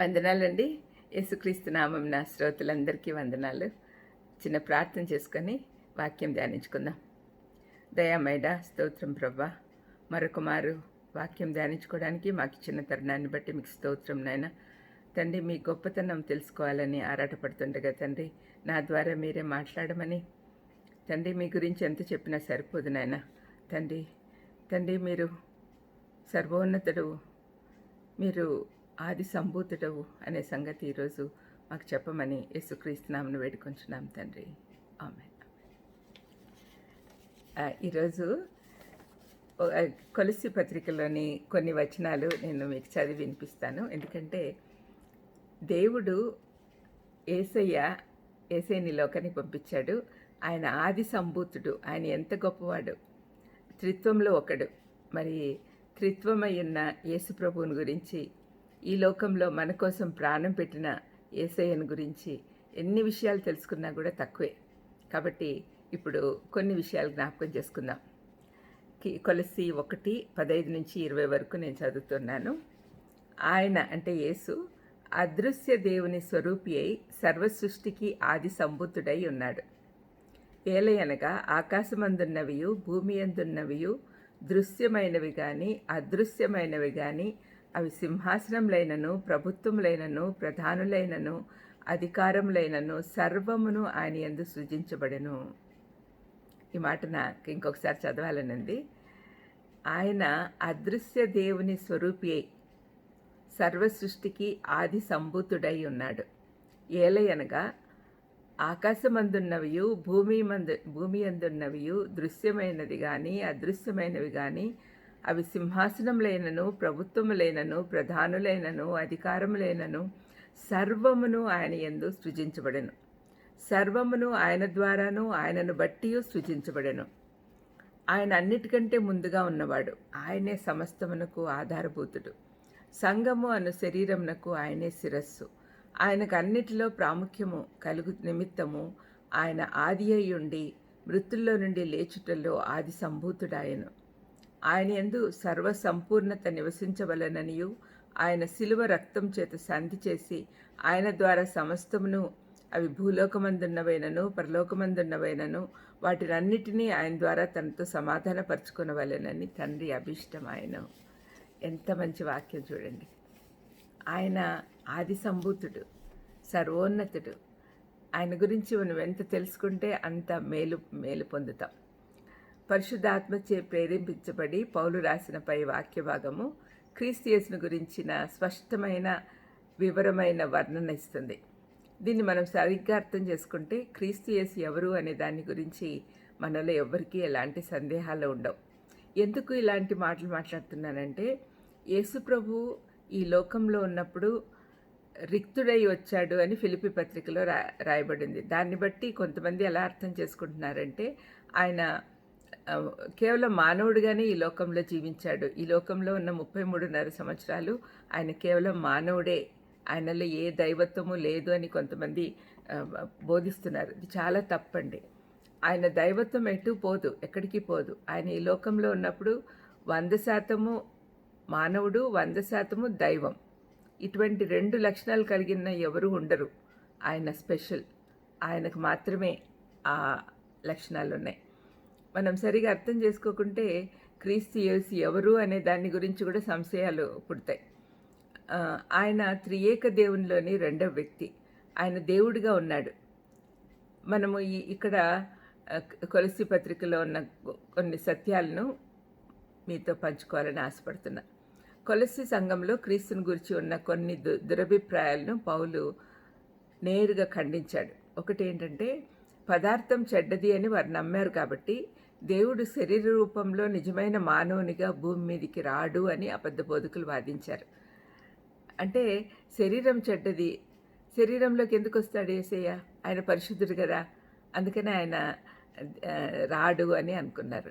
వందనాలండి. యేసుక్రీస్తు నామం నా శ్రోతలందరికీ వందనాలు. చిన్న ప్రార్థన చేసుకొని వాక్యం ధ్యానించుకుందాం. దయామైడ స్తోత్రం ప్రభా మరొక మారు వాక్యం ధ్యానించుకోవడానికి మాకు ఇచ్చిన తరుణాన్ని బట్టి మీకు స్తోత్రం నాయన. తండ్రి మీ గొప్పతనం తెలుసుకోవాలని ఆరాటపడుతుండగా తండ్రి నా ద్వారా మీరే మాట్లాడమని. తండ్రి మీ గురించి ఎంత చెప్పినా సరిపోదు నాయన. తండ్రి తండ్రి మీరు సర్వోన్నతుడు మీరు ఆది సంభూతుడవు అనే సంగతి ఈరోజు మాకు చెప్పమని యేసుక్రీస్తునామను వేడుకొంచున్నాం తండ్రి. ఆమె ఈరోజు కొలసి పత్రికలోని కొన్ని వచనాలు నేను మీకు చదివి వినిపిస్తాను. ఎందుకంటే దేవుడు ఏసయ్య ఏసైని లోకానికి పంపించాడు. ఆయన ఆది సంభూతుడు. ఆయన ఎంత గొప్పవాడు. త్రిత్వంలో ఒకడు. మరి త్రిత్వమై ఉన్న యేసు ప్రభువుని గురించి ఈ లోకంలో మన కోసం ప్రాణం పెట్టిన ఏసయ్యను గురించి ఎన్ని విషయాలు తెలుసుకున్నా కూడా తక్కువే. కాబట్టి ఇప్పుడు కొన్ని విషయాలు జ్ఞాపకం చేసుకుందాం. కి- కొలసి ఒకటి పదహైదు నుంచి ఇరవై వరకు నేను చదువుతున్నాను. ఆయన అంటే యేసు అదృశ్య దేవుని స్వరూపి అయి సర్వ సృష్టికి ఆది సంబుద్ధుడై ఉన్నాడు. ఏలయనగా ఆకాశమందున్నవియు భూమి అందున్నవియు దృశ్యమైనవి కానీ అదృశ్యమైనవి కానీ అవి సింహాసనములైనను ప్రభుత్వములైనను ప్రధానులైనను అధికారములైనను సర్వమును ఆయన యందు సృజించబడెను. ఈ మాట నాకు ఇంకొకసారి చదవాలనండి. ఆయన అదృశ్య దేవుని స్వరూపి అయి సర్వ సృష్టికి ఆది సంభూతుడై ఉన్నాడు. ఏలయనగా ఆకాశమందున్నవియు భూమి మందు భూమి అందున్నవియు దృశ్యమైనది కానీ అదృశ్యమైనవి కానీ అవి సింహాసనములైనను ప్రభుత్వములైనను ప్రధానులైనను అధికారములైనను సర్వమును ఆయన యందు సృజించబడెను. సర్వమును ఆయన ద్వారాను ఆయనను బట్టి సృజించబడెను. ఆయన అన్నిటికంటే ముందుగా ఉన్నవాడు ఆయనే సమస్తమునకు ఆధారభూతుడు. సంఘము అను శరీరమునకు ఆయనే శిరస్సు. ఆయనకు అన్నిటిలో ప్రాముఖ్యము కలుగు నిమిత్తము ఆయన ఆది అయి ఉండి మృతుల్లో నుండి లేచుటలో ఆది సంభూతుడాయను. ఆయన యందు సర్వసంపూర్ణత నివసించవలననియు. ఆయన శిలువ రక్తం చేత సంధి చేసి ఆయన ద్వారా సమస్తమును అవి భూలోకమందున్నవైనను పరలోకమందున్నవైనను వాటినన్నిటినీ ఆయన ద్వారా తనతో సమాధానపరచుకునవలెనని తండ్రి అభిష్టం ఆయన ఎంత మంచి వాక్యం చూడండి. ఆయన ఆది సంభూతుడు సర్వోన్నతుడు. ఆయన గురించి మనం ఎంత తెలుసుకుంటే అంత మేలు మేలు పొందుతాం. పరిశుద్ధాత్మచే ప్రేరేపించబడి పౌలు రాసిన పై వాక్య భాగము క్రీస్తియస్ను గురించిన స్పష్టమైన వివరమైన వర్ణన ఇస్తుంది. దీన్ని మనం సరిగ్గా అర్థం చేసుకుంటే క్రీస్తియస్ ఎవరు అనే దాని గురించి మనలో ఎవ్వరికీ ఎలాంటి సందేహాలు ఉండవు. ఎందుకు ఇలాంటి మాటలు మాట్లాడుతున్నానంటే యేసు ప్రభు ఈ లోకంలో ఉన్నప్పుడు రిక్తుడై వచ్చాడు అని ఫిలిపి పత్రికలో రా రాయబడింది. దాన్ని బట్టి కొంతమంది ఎలా అర్థం చేసుకుంటున్నారంటే ఆయన కేవలం మానవుడిగానే ఈ లోకంలో జీవించాడు. ఈ లోకంలో ఉన్న ముప్పై మూడున్నర సంవత్సరాలు ఆయన కేవలం మానవుడే. ఆయనలో ఏ దైవత్వము లేదు అని కొంతమంది బోధిస్తున్నారు. ఇది చాలా తప్పండి. ఆయన దైవత్వం ఎటు పోదు ఎక్కడికి పోదు. ఆయన ఈ లోకంలో ఉన్నప్పుడు వంద శాతము మానవుడు వంద శాతము దైవం. ఇటువంటి రెండు లక్షణాలు కలిగిన ఎవరు ఉండరు. ఆయన స్పెషల్. ఆయనకు మాత్రమే ఆ లక్షణాలు ఉన్నాయి మనం సరిగా అర్థం చేసుకోకుంటే క్రీస్తు యేసు ఎవరు అనే దాని గురించి కూడా సంశయాలు పుడతాయి. ఆయన త్రియేక దేవునిలోని రెండవ వ్యక్తి. ఆయన దేవుడిగా ఉన్నాడు. మనము ఈ ఇక్కడ కొలసి పత్రికలో ఉన్న కొన్ని సత్యాలను మీతో పంచుకోవాలని ఆశపడుతున్నా. కొలసి సంఘంలో క్రీస్తుని గురించి ఉన్న కొన్ని దు- దురభిప్రాయాలను పౌలు నేరుగా ఖండించాడు. ఒకటి ఏంటంటే పదార్థం చెడ్డది అని వారు నమ్మారు కాబట్టి దేవుడు శరీర రూపంలో నిజమైన మానవునిగా భూమి మీదకి రాడు అని అబద్ధ బోధకులు వాదించారు. అంటే శరీరం చెడ్డది. శరీరంలోకి ఎందుకు వస్తాడు ఏసయ్య? ఆయన పరిశుద్ధుడు కదా. అందుకని ఆయన రాడు అని అనుకున్నారు.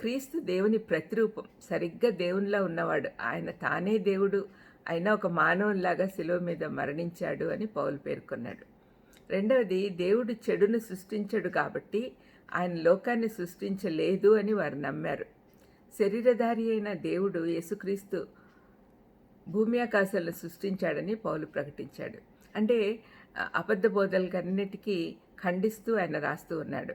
క్రీస్తు దేవుని ప్రతిరూపం. సరిగ్గా దేవునిలా ఉన్నవాడు. ఆయన తానే దేవుడు. అయినా ఒక మానవునిలాగా శిలువ మీద మరణించాడు అని పౌలు పేర్కొన్నాడు. రెండవది దేవుడు చెడును సృష్టించడు కాబట్టి ఆయన లోకాన్ని సృష్టించలేదు అని వారు నమ్మారు. శరీరధారి అయిన దేవుడు యేసుక్రీస్తు భూమి ఆకాశాలను సృష్టించాడని పౌలు ప్రకటించాడు. అంటే అబద్ధ బోధలకన్నిటికీ ఖండిస్తూ ఆయన రాస్తూ ఉన్నాడు.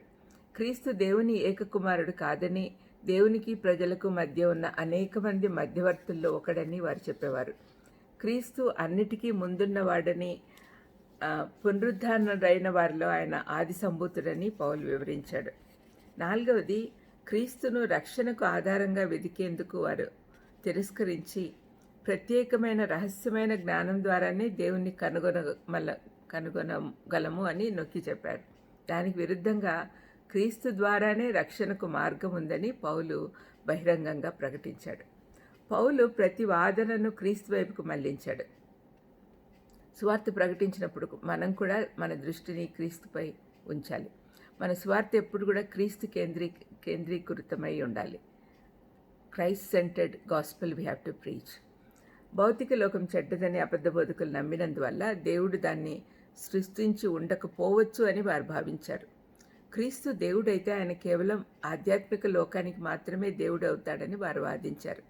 క్రీస్తు దేవుని ఏకకుమారుడు కాదని దేవునికి ప్రజలకు మధ్య ఉన్న అనేక మంది మధ్యవర్తుల్లో ఒకడని వారు చెప్పేవారు. క్రీస్తు అన్నిటికీ ముందున్నవాడని ఆ, వారిలో ఆయన ఆది సంభూతుడని పౌలు వివరించాడు. నాలుగవది క్రీస్తును రక్షణకు ఆధారంగా వెదికేందుకు వారు తిరస్కరించి ప్రత్యేకమైన రహస్యమైన జ్ఞానం ద్వారానే దేవుణ్ణి కనుగొనమల కనుగొనగలము అని నొక్కి చెప్పాడు. దానికి విరుద్ధంగా క్రీస్తు ద్వారానే రక్షణకు మార్గం ఉందని పౌలు బహిరంగంగా ప్రకటించాడు. పౌలు ప్రతి వాదనను క్రీస్తు వైపుకు మళ్ళించాడు. సువార్త ప్రకటించినప్పుడు మనం కూడా మన దృష్టిని క్రీస్తుపై ఉంచాలి. మన స్వార్థ ఎప్పుడు కూడా క్రీస్తు కేంద్రీ కేంద్రీకృతమై ఉండాలి. Christ centred gospel we have to preach. భౌతిక లోకం చెడ్డదని అబద్ధ బోధకులు నమ్మినందువల్ల దేవుడు దాన్ని సృష్టించి ఉండకపోవచ్చు అని వారు భావించారు. క్రీస్తు దేవుడైతే ఆయన కేవలం ఆధ్యాత్మిక లోకానికి మాత్రమే దేవుడు అవుతాడని వారు వాదించారు.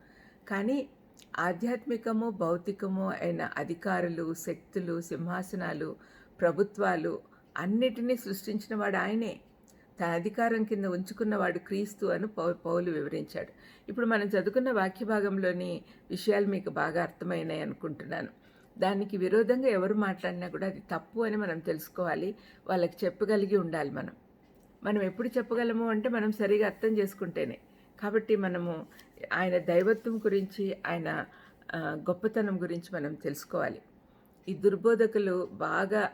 కానీ ఆధ్యాత్మికము భౌతికము అయిన అధికారులు శక్తులు సింహాసనాలు ప్రభుత్వాలు అన్నిటినీ సృష్టించినవాడు ఆయనే. తన అధికారం కింద ఉంచుకున్నవాడు క్రీస్తు అని పౌ పౌలు వివరించాడు. ఇప్పుడు మనం చదువుకున్న వాక్య భాగంలోని విషయాలు మీకు బాగా అర్థమైనాయి అనుకుంటున్నాను. దానికి విరోధంగా ఎవరు మాట్లాడినా కూడా అది తప్పు అని మనం తెలుసుకోవాలి. వాళ్ళకి చెప్పగలిగి ఉండాలి మనం. మనం ఎప్పుడు చెప్పగలము అంటే మనం సరిగా అర్థం చేసుకుంటేనే. కాబట్టి మనము ఆయన దైవత్వం గురించి ఆయన గొప్పతనం గురించి మనం తెలుసుకోవాలి. ఈ దుర్బోధకులు బాగా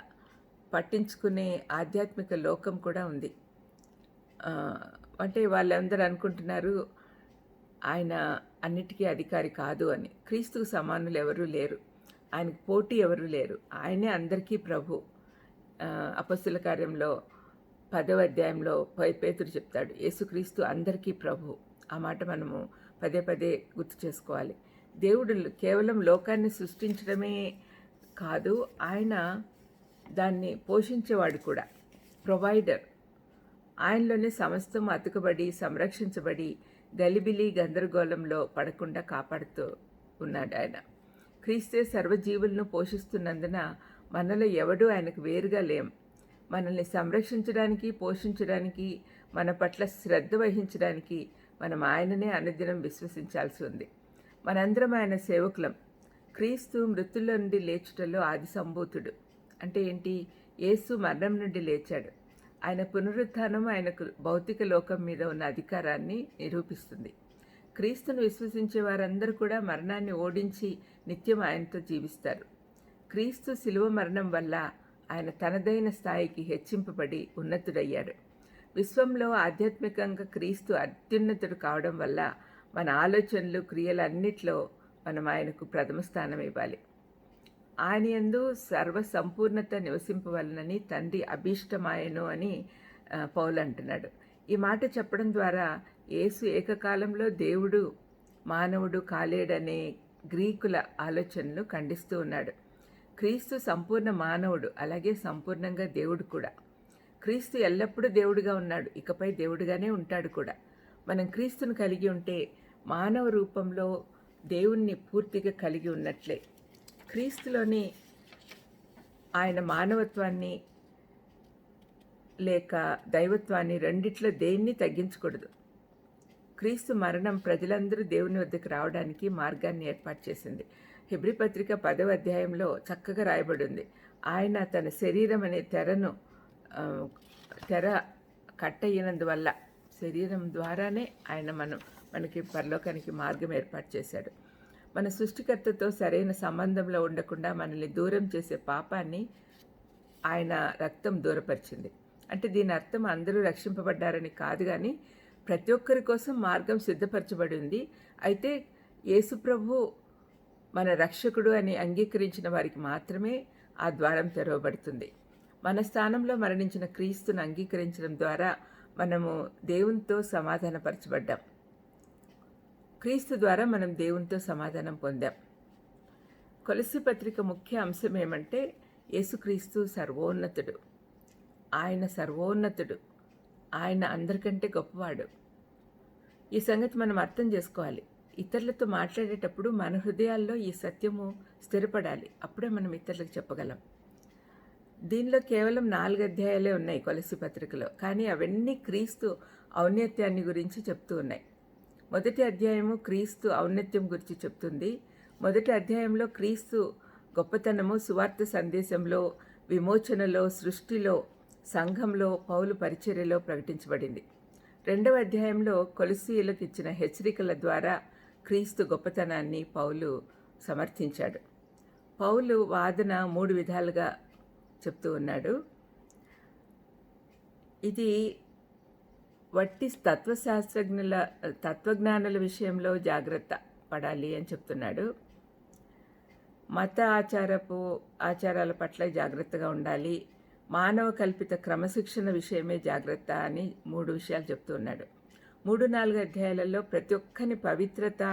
పట్టించుకునే ఆధ్యాత్మిక లోకం కూడా ఉంది. అంటే వాళ్ళందరూ అనుకుంటున్నారు ఆయన అన్నిటికీ అధికారి కాదు అని. క్రీస్తుకు సమానులు ఎవరూ లేరు. ఆయనకు పోటీ ఎవరు లేరు. ఆయనే అందరికీ ప్రభు. అపస్సుల అపస్తుల కార్యంలో పదవ అధ్యాయంలో పై- పేతుడు చెప్తాడు యేసుక్రీస్తు అందరికీ ప్రభు. ఆ మాట మనము పదే పదే గుర్తు చేసుకోవాలి. దేవుడు కేవలం లోకాన్ని సృష్టించడమే కాదు ఆయన దాన్ని పోషించేవాడు కూడా. ప్రొవైడర్. ఆయనలోనే సమస్తం అతుకబడి సంరక్షించబడి గలిబిలి గందరగోళంలో పడకుండా కాపాడుతూ ఉన్నాడు ఆయన. క్రీస్తే సర్వజీవులను పోషిస్తున్నందున మనలో ఎవడూ ఆయనకు వేరుగా లేం. మనల్ని సంరక్షించడానికి పోషించడానికి మన పట్ల శ్రద్ధ వహించడానికి మనం ఆయననే అనుదినం విశ్వసించాల్సి ఉంది. మనందరం ఆయన సేవకులం. క్రీస్తు మృతుల్లో నుండి లేచుటలో ఆది సంభూతుడు. అంటే ఏంటి? యేసు మరణం నుండి లేచాడు. ఆయన పునరుత్థానం ఆయనకు భౌతిక లోకం మీద ఉన్న అధికారాన్ని నిరూపిస్తుంది. క్రీస్తును విశ్వసించే వారందరూ కూడా మరణాన్ని ఓడించి నిత్యం ఆయనతో జీవిస్తారు. క్రీస్తు శిలువ మరణం వల్ల ఆయన తనదైన స్థాయికి హెచ్చింపబడి ఉన్నతుడయ్యాడు. విశ్వంలో ఆధ్యాత్మికంగా క్రీస్తు అత్యున్నతుడు కావడం వల్ల మన ఆలోచనలు క్రియలు అన్నిట్లో మనం ఆయనకు ప్రథమ స్థానం ఇవ్వాలి. ఆయన యందు సర్వ సంపూర్ణత నివసింపవలనని తండ్రి అభీష్టమాయను అని పౌలు అంటున్నాడు. ఈ మాట చెప్పడం ద్వారా యేసు ఏకకాలంలో దేవుడు మానవుడు కాలేడనే గ్రీకుల ఆలోచనలు ఖండిస్తూ ఉన్నాడు. క్రీస్తు సంపూర్ణ మానవుడు అలాగే సంపూర్ణంగా దేవుడు కూడా. క్రీస్తు ఎల్లప్పుడూ దేవుడిగా ఉన్నాడు. ఇకపై దేవుడిగానే ఉంటాడు కూడా. మనం క్రీస్తును కలిగి ఉంటే మానవ రూపంలో దేవుణ్ణి పూర్తిగా కలిగి ఉన్నట్లే. క్రీస్తులోని ఆయన మానవత్వాన్ని లేక దైవత్వాన్ని రెండిట్లో దేన్ని తగ్గించకూడదు. క్రీస్తు మరణం ప్రజలందరూ దేవుని వద్దకు రావడానికి మార్గాన్ని ఏర్పాటు చేసింది. హెబ్రి పత్రిక పదవ అధ్యాయంలో చక్కగా రాయబడి ఉంది. ఆయన తన శరీరం అనే తెరను తెర కట్ అయినందువల్ల శరీరం ద్వారానే ఆయన మనం మనకి పరలోకానికి మార్గం ఏర్పాటు చేశాడు. మన సృష్టికర్తతో సరైన సంబంధంలో ఉండకుండా మనల్ని దూరం చేసే పాపాన్ని ఆయన రక్తం దూరపరిచింది. అంటే దీని అర్థం అందరూ రక్షింపబడ్డారని కాదు కానీ ప్రతి ఒక్కరి కోసం మార్గం సిద్ధపరచబడి ఉంది. అయితే యేసుప్రభు మన రక్షకుడు అని అంగీకరించిన వారికి మాత్రమే ఆ ద్వారం తెరవబడుతుంది. మన స్థానంలో మరణించిన క్రీస్తును అంగీకరించడం ద్వారా మనము దేవునితో సమాధానపరచబడ్డాం. క్రీస్తు ద్వారా మనం దేవునితో సమాధానం పొందాం. కొలసి పత్రిక ముఖ్య అంశం ఏమంటే యేసుక్రీస్తు సర్వోన్నతుడు. ఆయన సర్వోన్నతుడు. ఆయన అందరికంటే గొప్పవాడు. ఈ సంగతి మనం అర్థం చేసుకోవాలి. ఇతరులతో మాట్లాడేటప్పుడు మన హృదయాల్లో ఈ సత్యము స్థిరపడాలి. అప్పుడే మనం ఇతరులకు చెప్పగలం. దీనిలో కేవలం నాలుగు అధ్యాయాలే ఉన్నాయి కొలసి పత్రికలో. కానీ అవన్నీ క్రీస్తు ఔన్నత్యాన్ని గురించి చెప్తూ ఉన్నాయి. మొదటి అధ్యాయము క్రీస్తు ఔన్నత్యం గురించి చెప్తుంది. మొదటి అధ్యాయంలో క్రీస్తు గొప్పతనము సువార్త సందేశంలో విమోచనలో సృష్టిలో సంఘంలో పౌలు పరిచర్యలో ప్రకటించబడింది. రెండవ అధ్యాయంలో కొలసీయులకు ఇచ్చిన హెచ్చరికల ద్వారా క్రీస్తు గొప్పతనాన్ని పౌలు సమర్థించాడు. పౌలు వాదన మూడు విధాలుగా చెప్తూ ఉన్నాడు. ఇది వట్టి తత్వశాస్త్రజ్ఞుల తత్వజ్ఞానుల విషయంలో జాగ్రత్త పడాలి అని చెప్తున్నాడు. మత ఆచారపు ఆచారాల పట్ల జాగ్రత్తగా ఉండాలి. మానవ కల్పిత క్రమశిక్షణ విషయమే జాగ్రత్త అని మూడు విషయాలు చెప్తున్నాడు మూడు నాలుగు అధ్యాయాలలో ప్రతి ఒక్కని పవిత్రత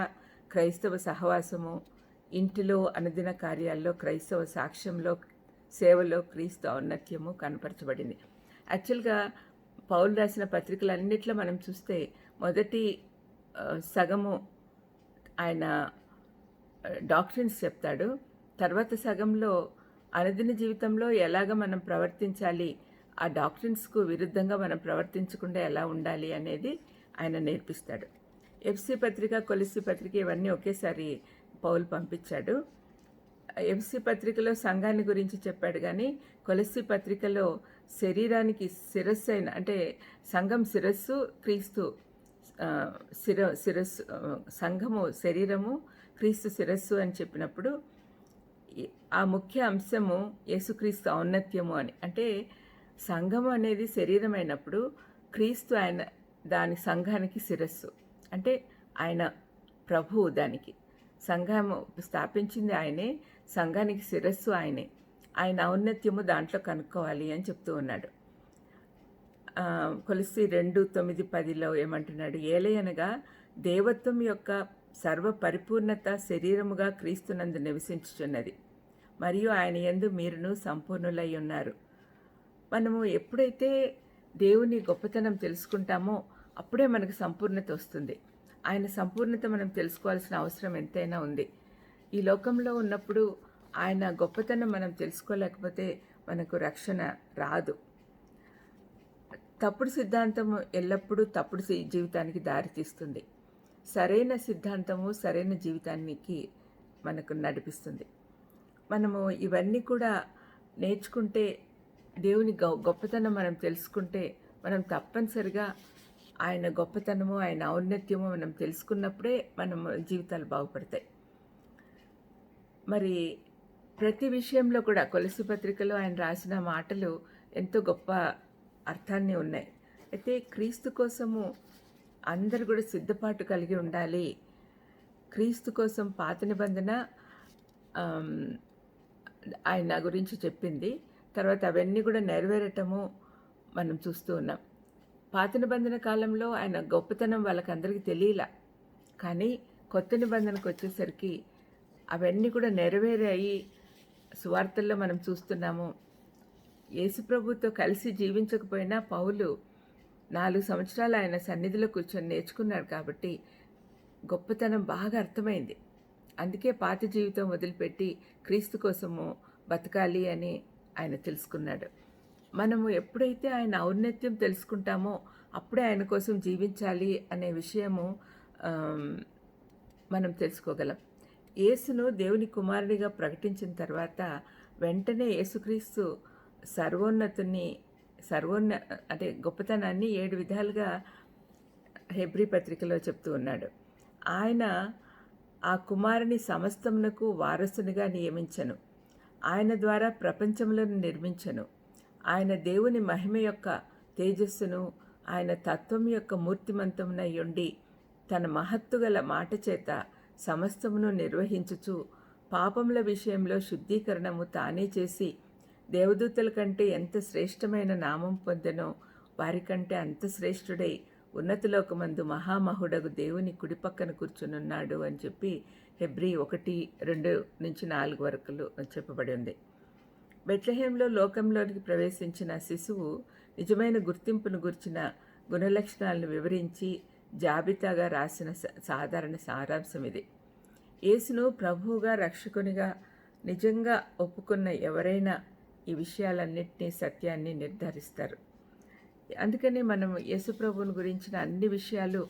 క్రైస్తవ సహవాసము ఇంటిలో అనుదిన కార్యాల్లో క్రైస్తవ సాక్ష్యంలో సేవలో క్రీస్తు ఔన్నత్యము కనపరచబడింది. యాక్చువల్గా పౌలు రాసిన పత్రికలన్నిట్లో మనం చూస్తే మొదటి సగము ఆయన డాక్టరీన్స్ చెప్తాడు. తర్వాత సగంలో అనుదిన జీవితంలో ఎలాగ మనం ప్రవర్తించాలి ఆ డాక్టరీన్స్కు విరుద్ధంగా మనం ప్రవర్తించకుండా ఎలా ఉండాలి అనేది ఆయన నేర్పిస్తాడు. ఎఫ్సి పత్రిక కొలిసి పత్రిక ఇవన్నీ ఒకేసారి పౌలు పంపించాడు. ఎంసీ పత్రికలో సంఘాన్ని గురించి చెప్పాడు కానీ కొలసి పత్రికలో శరీరానికి శిరస్సు అయిన అంటే సంఘం శిరస్సు క్రీస్తు శిర శిరస్సు సంఘము శరీరము క్రీస్తు శిరస్సు అని చెప్పినప్పుడు ఆ ముఖ్య అంశము యేసుక్రీస్తు ఔన్నత్యము అని. అంటే సంఘము అనేది శరీరమైనప్పుడు క్రీస్తు ఆయన దాని సంఘానికి శిరస్సు. అంటే ఆయన ప్రభువు దానికి. సంఘము స్థాపించింది ఆయనే సంఘానికి శిరస్సు ఆయనే. ఆయన ఔన్నత్యము దాంట్లో కనుక్కోవాలి అని చెప్తూ ఉన్నాడు. కొలిసి రెండు తొమ్మిది పదిలో ఏమంటున్నాడు ఏలయనగా దేవత్వం యొక్క సర్వ పరిపూర్ణత శరీరముగా క్రీస్తునందు నివసించుచున్నది. మరియు ఆయన ఎందు మీరును సంపూర్ణులై ఉన్నారు. మనము ఎప్పుడైతే దేవుని గొప్పతనం తెలుసుకుంటామో అప్పుడే మనకు సంపూర్ణత వస్తుంది. ఆయన సంపూర్ణత మనం తెలుసుకోవాల్సిన అవసరం ఎంతైనా ఉంది. ఈ లోకంలో ఉన్నప్పుడు ఆయన గొప్పతనం మనం తెలుసుకోలేకపోతే మనకు రక్షణ రాదు. తప్పుడు సిద్ధాంతము ఎల్లప్పుడూ తప్పుడు జీవితానికి దారితీస్తుంది సరైన సిద్ధాంతము సరైన జీవితానికి మనకు నడిపిస్తుంది. మనము ఇవన్నీ కూడా నేర్చుకుంటే దేవుని గొప్పతనం మనం తెలుసుకుంటే మనం తప్పనిసరిగా ఆయన గొప్పతనము ఆయన ఔన్నత్యము మనం తెలుసుకున్నప్పుడే మనం జీవితాలు బాగుపడతాయి. మరి ప్రతి విషయంలో కూడా కొలసి పత్రికలో ఆయన రాసిన మాటలు ఎంతో గొప్ప అర్థాన్ని ఉన్నాయి. అయితే క్రీస్తు కోసము అందరు కూడా సిద్ధపాటు కలిగి ఉండాలి. క్రీస్తు కోసం పాత నిబంధన ఆయన గురించి చెప్పింది. తర్వాత అవన్నీ కూడా నెరవేరటము మనం చూస్తూ ఉన్నాం. పాత నిబంధన కాలంలో ఆయన గొప్పతనం వాళ్ళకందరికీ తెలియలా. కానీ కొత్త నిబంధనకు వచ్చేసరికి అవన్నీ కూడా నెరవేరాయి సువార్తల్లో మనం చూస్తున్నాము. యేసుప్రభుతో కలిసి జీవించకపోయినా పౌలు నాలుగు సంవత్సరాలు ఆయన సన్నిధిలో కూర్చొని నేర్చుకున్నాడు కాబట్టి గొప్పతనం బాగా అర్థమైంది. అందుకే పాత జీవితం వదిలిపెట్టి క్రీస్తు కోసము బతకాలి అని ఆయన తెలుసుకున్నాడు. మనము ఎప్పుడైతే ఆయన ఔన్నత్యం తెలుసుకుంటామో అప్పుడే ఆయన కోసం జీవించాలి అనే విషయము మనం తెలుసుకోగలం. యేసును దేవుని కుమారుడిగా ప్రకటించిన తర్వాత వెంటనే యేసుక్రీస్తు సర్వోన్నతుని సర్వోన్న అంటే గొప్పతనాన్ని ఏడు విధాలుగా హెబ్రి పత్రికలో చెప్తూ ఉన్నాడు. ఆయన ఆ కుమారుని సమస్తమునకు వారసునిగా నియమించను. ఆయన ద్వారా ప్రపంచములను నిర్మించను. ఆయన దేవుని మహిమ యొక్క తేజస్సును ఆయన తత్వం యొక్క మూర్తిమంతమునై ఉండి తన మహత్తుగల మాట చేత సమస్తమును నిర్వహించుచు పాపముల విషయంలో శుద్ధీకరణము తానే చేసి దేవదూతల కంటే ఎంత శ్రేష్టమైన నామం పొందెనో వారికంటే అంత శ్రేష్ఠుడై ఉన్నతలోకమందు మహామహుడగు దేవుని కుడిపక్కన కూర్చునున్నాడు అని చెప్పి హెబ్రి ఒకటి రెండు నుంచి నాలుగు వరకులు చెప్పబడి ఉంది. బెట్లహేంలో లోకంలోనికి ప్రవేశించిన శిశువు నిజమైన గుర్తింపును గుర్చిన గుణలక్షణాలను వివరించి జాబితాగా రాసిన సాధారణ సారాంశం ఇది. యేసును ప్రభువుగా రక్షకునిగా నిజంగా ఒప్పుకున్న ఎవరైనా ఈ విషయాలన్నింటినీ సత్యాన్ని నిర్ధారిస్తారు. అందుకని మనం యేసు ప్రభువుని గురించిన అన్ని విషయాలు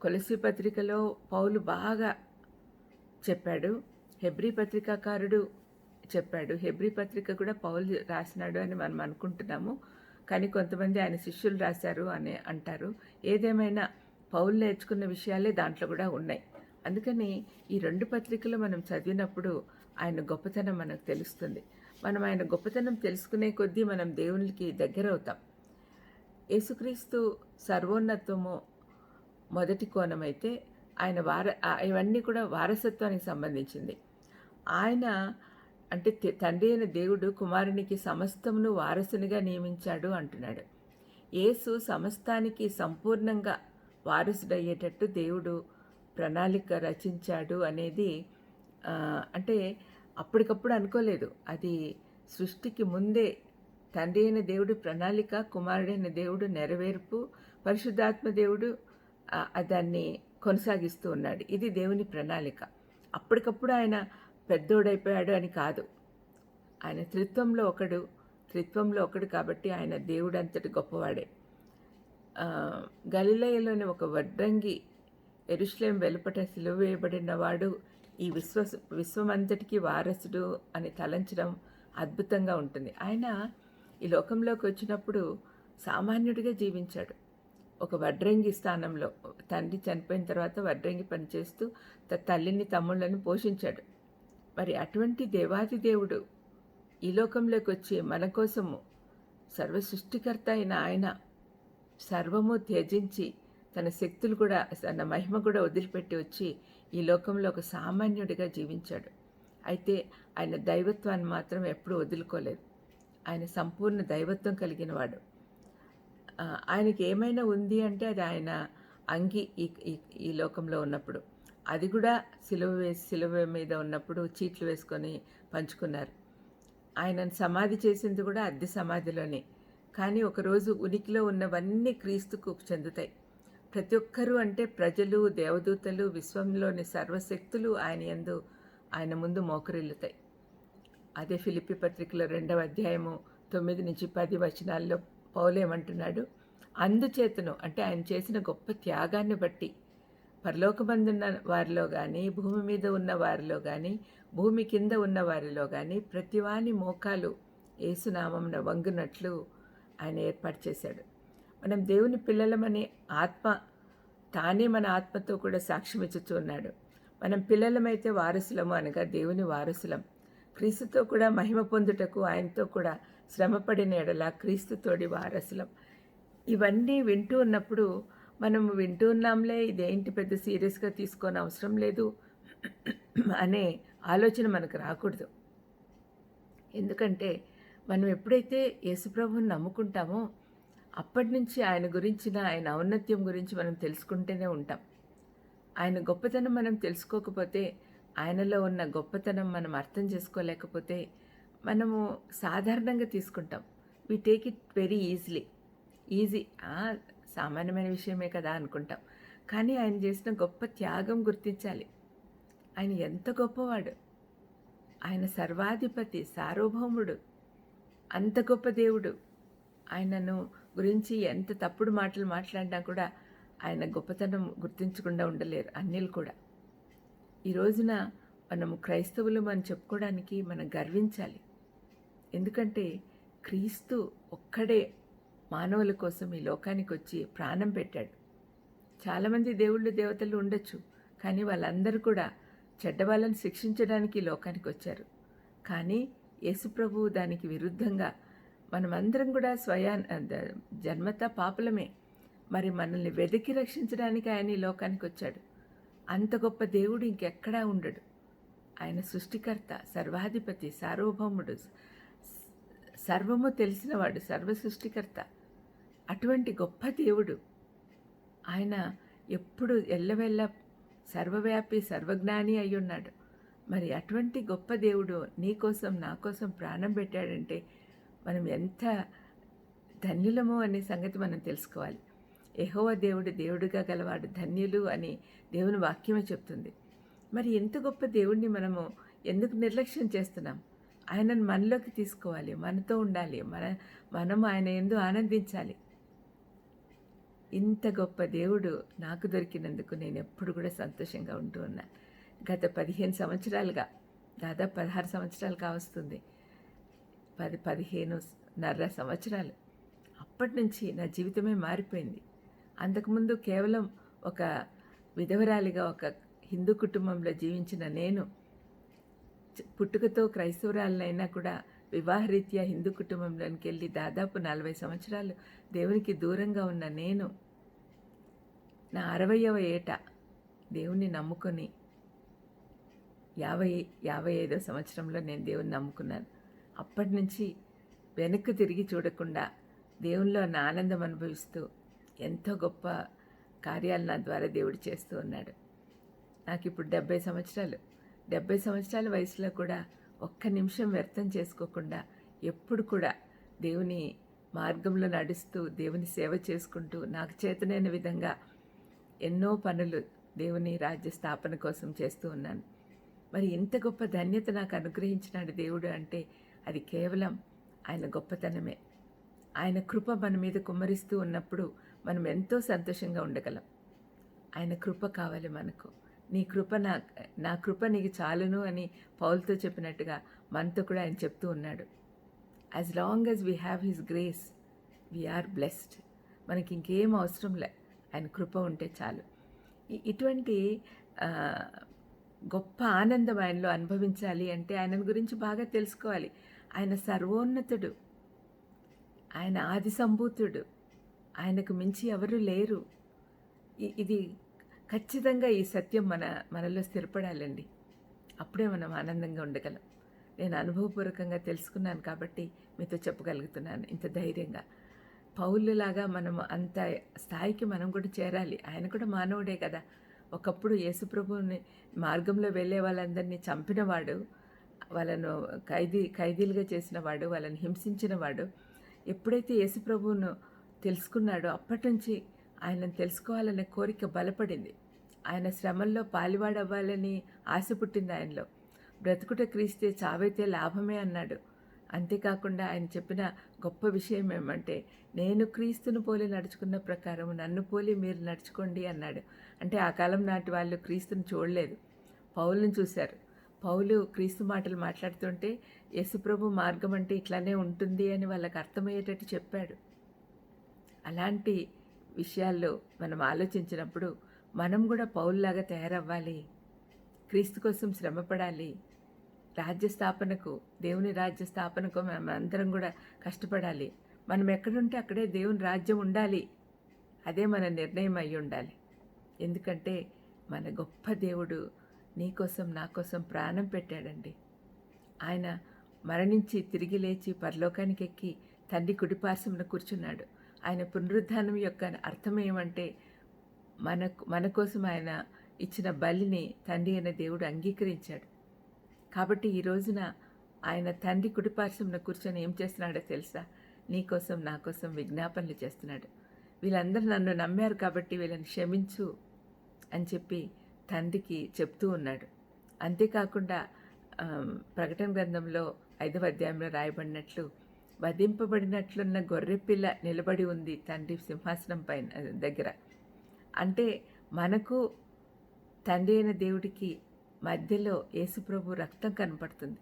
కొలసి పత్రికలో పౌలు బాగా చెప్పాడు. హెబ్రీ పత్రికాకారుడు చెప్పాడు. హెబ్రీ పత్రిక కూడా పౌలు రాసినాడు అని మనం అనుకుంటున్నాము. కానీ కొంతమంది ఆయన శిష్యులు రాశారు అని అంటారు. ఏదేమైనా పౌలు నేర్చుకున్న విషయాలే దాంట్లో కూడా ఉన్నాయి. అందుకని ఈ రెండు పత్రికలు మనం చదివినప్పుడు ఆయన గొప్పతనం మనకు తెలుస్తుంది. మనం ఆయన గొప్పతనం తెలుసుకునే కొద్దీ మనం దేవునికి దగ్గర అవుతాం యేసుక్రీస్తు సర్వోన్నత్వము మొదటి కోణం అయితే ఆయన వార ఇవన్నీ కూడా వారసత్వానికి సంబంధించింది. ఆయన అంటే తండ్రి అయిన దేవుడు కుమారునికి సమస్తమును వారసునిగా నియమించాడు అంటున్నాడు. యేసు సమస్తానికి సంపూర్ణంగా వారసుడయ్యేటట్టు దేవుడు ప్రణాళిక రచించాడు అనేది అంటే అప్పటికప్పుడు అనుకోలేదు. అది సృష్టికి ముందే తండ్రి అయిన దేవుడు ప్రణాళిక కుమారుడైన దేవుడు నెరవేర్పు పరిశుద్ధాత్మ దేవుడు దాన్ని కొనసాగిస్తూ ఉన్నాడు. ఇది దేవుని ప్రణాళిక. అప్పటికప్పుడు ఆయన పెద్దోడైపోయాడు అని కాదు. ఆయన త్రిత్వంలో ఒకడు త్రిత్వంలో ఒకడు కాబట్టి ఆయన దేవుడంతటి గొప్పవాడే. గలిలయలోని ఒక వడ్రంగి ఎరుశ్లేం వెలుపట సిలువ వేయబడిన వాడు ఈ విశ్వ విశ్వమంతటికి వారసుడు అని తలంచడం అద్భుతంగా ఉంటుంది. ఆయన ఈ లోకంలోకి వచ్చినప్పుడు సామాన్యుడిగా జీవించాడు. ఒక వడ్రంగి స్థానంలో తండ్రి చనిపోయిన తర్వాత వడ్రంగి పనిచేస్తూ తల్లిని తమ్ముళ్ళని పోషించాడు. మరి అటువంటి దేవాది దేవుడు ఈ లోకంలోకి వచ్చి మన కోసము సర్వ సృష్టికర్త అయిన ఆయన సర్వము త్యజించి తన శక్తులు కూడా తన మహిమ కూడా వదిలిపెట్టి వచ్చి ఈ లోకంలో ఒక సామాన్యుడిగా జీవించాడు. అయితే ఆయన దైవత్వాన్ని మాత్రం ఎప్పుడూ వదులుకోలేదు. ఆయన సంపూర్ణ దైవత్వం కలిగిన వాడు. ఆయనకి ఏమైనా ఉంది అంటే అది ఆయన అంగి ఈ- ఈ లోకంలో ఉన్నప్పుడు. అది కూడా సిలువ వేసి సిలువ మీద ఉన్నప్పుడు చీట్లు వేసుకొని పంచుకున్నారు. ఆయనను సమాధి చేసింది కూడా అద్దె సమాధిలోనే. కానీ ఒకరోజు ఉనికిలో ఉన్నవన్నీ క్రీస్తుకు చెందుతాయి. ప్రతి ఒక్కరూ అంటే ప్రజలు దేవదూతలు విశ్వంలోని సర్వశక్తులు ఆయన యందు ఆయన ముందు మోకరిల్లుతాయి. అదే ఫిలిపి పత్రికలో రెండవ అధ్యాయము తొమ్మిది నుంచి పది వచనాల్లో పౌలేమంటున్నాడు అందుచేతను అంటే ఆయన చేసిన గొప్ప త్యాగాన్ని బట్టి పరలోకమందున్న వారిలో కానీ భూమి మీద ఉన్న వారిలో కానీ భూమి కింద ఉన్న వారిలో కానీ ప్రతివాని మోకాలు ఏసునామంన వంగునట్లు ఆయన ఏర్పాటు చేశాడు. మనం దేవుని పిల్లలమని ఆత్మ తానే మన ఆత్మతో కూడా సాక్ష్యం ఇచ్చుచూ ఉన్నాడు. మనం పిల్లలమైతే వారసులము అనగా దేవుని వారసులం. క్రీస్తుతో కూడా మహిమ పొందుటకు ఆయనతో కూడా శ్రమపడిన ఎడల క్రీస్తుతోడి వారసులం. ఇవన్నీ వింటూ ఉన్నప్పుడు మనం వింటూ ఉన్నాంలే ఇదేంటి పెద్ద సీరియస్గా తీసుకోని అవసరం లేదు అనే ఆలోచన మనకు రాకూడదు. ఎందుకంటే మనం ఎప్పుడైతే యేసుప్రభుని నమ్ముకుంటామో అప్పటి నుంచి ఆయన గురించిన ఆయన ఔన్నత్యం గురించి మనం తెలుసుకుంటూనే ఉంటాం. ఆయన గొప్పతనం మనం తెలుసుకోకపోతే ఆయనలో ఉన్న గొప్పతనం మనం అర్థం చేసుకోలేకపోతే మనము సాధారణంగా తీసుకుంటాం. We take it very easily easy సామాన్యమైన విషయమే కదా అనుకుంటాం. కానీ ఆయన చేసిన గొప్ప త్యాగం గుర్తించాలి. ఆయన ఎంత గొప్పవాడు. ఆయన సర్వాధిపతి సార్వభౌముడు. అంత గొప్ప దేవుడు. ఆయనను గురించి ఎంత తప్పుడు మాటలు మాట్లాడినా కూడా ఆయన గొప్పతనం గుర్తించకుండా ఉండలేరు అన్యులు కూడా. ఈ రోజున మనము క్రైస్తవులు అని చెప్పుకోవడానికి మనం గర్వించాలి. ఎందుకంటే క్రీస్తు ఒక్కడే మానవుల కోసం ఈ లోకానికి వచ్చి ప్రాణం పెట్టాడు. చాలామంది దేవుళ్ళు దేవతలు ఉండొచ్చు కానీ వాళ్ళందరూ కూడా చెడ్డ వాళ్ళని శిక్షించడానికి లోకానికి వచ్చారు. కానీ యేసుప్రభువు దానికి విరుద్ధంగా మనమందరం కూడా స్వయా జన్మత పాపులమే. మరి మనల్ని వెతికి రక్షించడానికి ఆయన ఈ లోకానికి వచ్చాడు. అంత గొప్ప దేవుడు ఇంకెక్కడా ఉండడు. ఆయన సృష్టికర్త సర్వాధిపతి సార్వభౌముడు సర్వము తెలిసినవాడు సర్వ సృష్టికర్త. అటువంటి గొప్ప దేవుడు ఆయన ఎప్పుడు ఎల్లవెల్ల సర్వవ్యాపి సర్వజ్ఞాని అయి ఉన్నాడు మరి అటువంటి గొప్ప దేవుడు నీకోసం నా కోసం ప్రాణం పెట్టాడంటే మనం ఎంత ధన్యులము అనే సంగతి మనం తెలుసుకోవాలి. ఎహోవ దేవుడు దేవుడిగా గలవాడు ధన్యులు అని దేవుని వాక్యమే చెప్తుంది. మరి ఎంత గొప్ప దేవుణ్ణి మనము ఎందుకు నిర్లక్ష్యం చేస్తున్నాం? ఆయనను మనలోకి తీసుకోవాలి మనతో ఉండాలి మన మనం ఆయన ఎందు ఆనందించాలి. ఇంత గొప్ప దేవుడు నాకు దొరికినందుకు నేను ఎప్పుడు కూడా సంతోషంగా ఉంటూ ఉన్నాను గత పదిహేను సంవత్సరాలుగా దాదాపు పదహారు సంవత్సరాలు కావస్తుంది పది పదిహేను నర్ర సంవత్సరాలు. అప్పటి నుంచి నా జీవితమే మారిపోయింది. అంతకుముందు కేవలం ఒక విధవరాలిగా ఒక హిందూ కుటుంబంలో జీవించిన నేను పుట్టుకతో క్రైస్తవురాలనైనా కూడా వివాహరీత్యా హిందూ కుటుంబంలోనికి వెళ్ళి దాదాపు నలభై సంవత్సరాలు దేవునికి దూరంగా ఉన్న నేను నా అరవయవ ఏట దేవుణ్ణి నమ్ముకొని యాభై యాభై ఐదో సంవత్సరంలో నేను దేవుని నమ్ముకున్నాను. అప్పటి నుంచి వెనక్కి తిరిగి చూడకుండా దేవునిలో నా ఆనందం అనుభవిస్తూ ఎంతో గొప్ప కార్యాలు నా ద్వారా దేవుడు చేస్తూ ఉన్నాడు. నాకు ఇప్పుడు డెబ్బై సంవత్సరాలు. డెబ్బై సంవత్సరాల వయసులో కూడా ఒక్క నిమిషం వ్యర్థం చేసుకోకుండా ఎప్పుడు కూడా దేవుని మార్గంలో నడుస్తూ దేవుని సేవ చేసుకుంటూ నాకు చేతనైన విధంగా ఎన్నో పనులు దేవుని రాజ్య స్థాపన కోసం చేస్తూ ఉన్నాను. మరి ఇంత గొప్ప ధన్యత నాకు అనుగ్రహించినాడు దేవుడు అంటే అది కేవలం ఆయన గొప్పతనమే. ఆయన కృప మన మీద కుమ్మరిస్తూ ఉన్నప్పుడు మనం ఎంతో సంతోషంగా ఉండగలం. ఆయన కృప కావాలి మనకు. నీ కృప నా నా కృప నీకు చాలును అని పౌల్తో చెప్పినట్టుగా మనతో కూడా ఆయన చెప్తూ ఉన్నాడు. As long as we have his grace we are blessed మనకి ఇంకేం అవసరం లే. ఆయన కృప ఉంటే చాలు. ఇటువంటి గొప్ప ఆనందం ఆయనలో అనుభవించాలి అంటే ఆయన గురించి బాగా తెలుసుకోవాలి. ఆయన సర్వోన్నతుడు. ఆయన ఆది సంభూతుడు ఆయనకు మించి ఎవరు లేరు. ఇది ఖచ్చితంగా ఈ సత్యం మన మనలో స్థిరపడాలండి. అప్పుడే మనం ఆనందంగా ఉండగలం. నేను అనుభవపూర్వకంగా తెలుసుకున్నాను కాబట్టి మీతో చెప్పగలుగుతున్నాను ఇంత ధైర్యంగా. పౌలులాగా మనం అంత స్థాయికి మనం కూడా చేరాలి. ఆయన కూడా మానవుడే కదా. ఒకప్పుడు యేసుప్రభుని మార్గంలో వెళ్ళే వాళ్ళందరినీ చంపినవాడు వాళ్ళను ఖైదీ ఖైదీలుగా చేసినవాడు వాళ్ళని హింసించినవాడు ఎప్పుడైతే యేసుప్రభువును తెలుసుకున్నాడో అప్పటి నుంచి ఆయనను తెలుసుకోవాలనే కోరిక బలపడింది. ఆయన శ్రమల్లో పాలివాడవ్వాలని ఆశ పుట్టింది ఆయనలో. బ్రతుకుట క్రీస్తే చావైతే లాభమే అన్నాడు. అంతేకాకుండా ఆయన చెప్పిన గొప్ప విషయం ఏమంటే నేను క్రీస్తును పోలి నడుచుకున్న ప్రకారం నన్ను పోలి మీరు నడుచుకోండి అన్నాడు. అంటే ఆ కాలం నాటి వాళ్ళు క్రీస్తుని చూడలేదు. పౌలుని చూశారు. పౌలు క్రీస్తు మాటలు మాట్లాడుతుంటే యేసుప్రభు మార్గం అంటే ఇట్లానే ఉంటుంది అని వాళ్ళకి అర్థమయ్యేటట్టు చెప్పాడు. అలాంటి విషయాల్లో మనం ఆలోచించినప్పుడు మనం కూడా పౌల్లాగా తయారవ్వాలి. క్రీస్తు కోసం శ్రమపడాలి. రాజ్య స్థాపనకు దేవుని రాజ్య స్థాపనకు మనం అందరం కూడా కష్టపడాలి. మనం ఎక్కడుంటే అక్కడే దేవుని రాజ్యం ఉండాలి. అదే మన నిర్ణయం అయి ఉండాలి. ఎందుకంటే మన గొప్ప దేవుడు నీకోసం నా కోసం ప్రాణం పెట్టాడండి. ఆయన మరణించి తిరిగి లేచి పరలోకానికి ఎక్కి తండ్రి కుడిపార్శ్వమున కూర్చున్నాడు. ఆయన పునరుద్ధానం యొక్క అర్థం ఏమంటే మన మన కోసం ఆయన ఇచ్చిన బలిని తండ్రి అయిన దేవుడు అంగీకరించాడు. కాబట్టి ఈ రోజున ఆయన తండ్రి కుడిపార్శ్వమున కూర్చొని ఏం చేస్తున్నాడో తెలుసా? నీకోసం నా కోసం విజ్ఞాపనలు చేస్తున్నాడు. వీళ్ళందరూ నన్ను నమ్మారు కాబట్టి వీళ్ళని క్షమించు అని చెప్పి తండ్రికి చెప్తూ ఉన్నాడు. అంతేకాకుండా ప్రకటన గ్రంథంలో ఐదవ అధ్యాయంలో రాయబడినట్లు వధింపబడినట్లున్న గొర్రెపిల్ల నిలబడి ఉంది తండ్రి సింహాసనం పైన దగ్గర. అంటే మనకు తండ్రి అయిన దేవుడికి మధ్యలో యేసుప్రభు రక్తం కనపడుతుంది.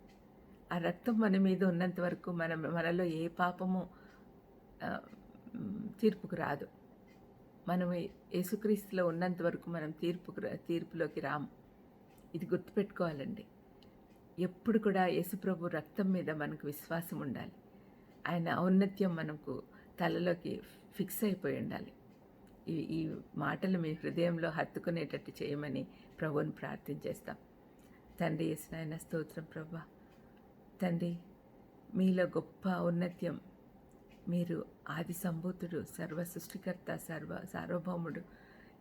ఆ రక్తం మన మీద ఉన్నంత వరకు మన మనలో ఏ పాపము తీర్పుకు రాదు. మనం యేసుక్రీస్తులో ఉన్నంత వరకు మనం తీర్పు తీర్పులోకి రాము. ఇది గుర్తుపెట్టుకోవాలండి. ఎప్పుడు కూడా యేసుప్రభు రక్తం మీద మనకు విశ్వాసం ఉండాలి. ఆయన ఔన్నత్యం మనకు తలలోకి ఫిక్స్ అయిపోయి ఉండాలి. ఈ ఈ మాటలు మీ హృదయంలో హత్తుకునేటట్టు చేయమని ప్రభువుని ప్రార్థన చేస్తాం. తండ్రి యేసునాయన స్తోత్రం ప్రభా. తండ్రి మీలో గొప్ప ఔన్నత్యం మీరు ఆది సంభూతుడు సర్వ సృష్టికర్త సర్వ సార్వభౌముడు.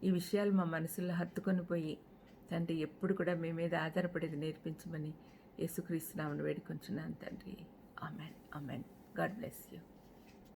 ఈ విషయాలు మా మనసులో హత్తుకొని పోయి తండ్రి ఎప్పుడు కూడా మీ మీద ఆధారపడేది నేర్పించమని యేసుక్రీస్తునామను వేడుకొంచున్నాను తండ్రి. Amen amen God bless you.